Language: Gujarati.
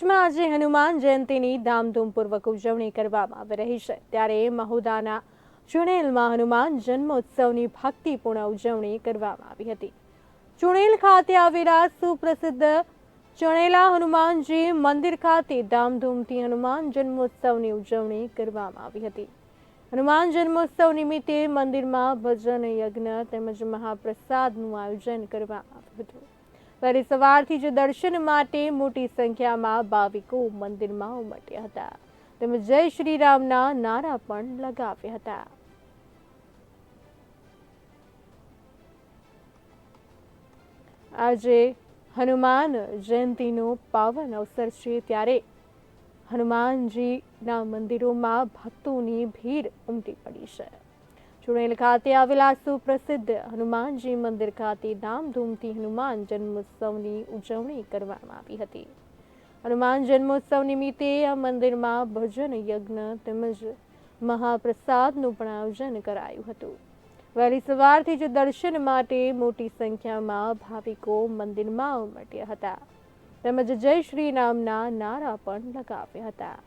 દેશમાં આજે હનુમાન જયંતીની ધામધૂમપૂર્વક ઉજવણી કરવામાં આવી રહી છે. ત્યારે મહુદાના ચુણેલમાં હનુમાન જન્મોત્સવની ભક્તિપૂર્ણ ઉજવણી કરવામાં આવી હતી. ચુણેલ ખાતે આવેલા સુપ્રસિદ્ધ ચણેલા હનુમાનજી મંદિર ખાતે ધામધૂમથી હનુમાન જન્મોત્સવની ઉજવણી કરવામાં આવી હતી. હનુમાન જન્મોત્સવ નિમિત્તે મંદિરમાં ભજન, યજ્ઞ તેમજ મહાપ્રસાદનું આયોજન કરવામાં આવ્યું હતું. વહેલી સવારથી જ દર્શન માટે મોટી સંખ્યામાં ભાવિકો મંદિરમાં ઉમટ્યા હતા. તેમજ જય શ્રી નારા પણ લગાવ્યા હતા. આજે હનુમાન જયંતિનો પાવન અવસર છે ત્યારે હનુમાનજીના મંદિરોમાં ભક્તોની ભીડ ઉમટી પડી છે. ચુણેલ ખાતે આવેલા સુપ્રસિદ્ધ હનુમાનજી મંદિર ખાતે ધામધૂમથી હનુમાન જન્મોત્સવની ઉજવણી કરવામાં આવી હતી. હનુમાન જન્મોત્સવ નિમિત્તે આ મંદિરમાં ભજન, યજ્ઞ તેમજ મહાપ્રસાદનું પણ આયોજન કરાયું હતું. વહેલી સવારથી જ દર્શન માટે મોટી સંખ્યામાં ભાવિકો મંદિરમાં ઉમટ્યા હતા. તેમજ જય શ્રી નામના નારા પણ લગાવ્યા હતા.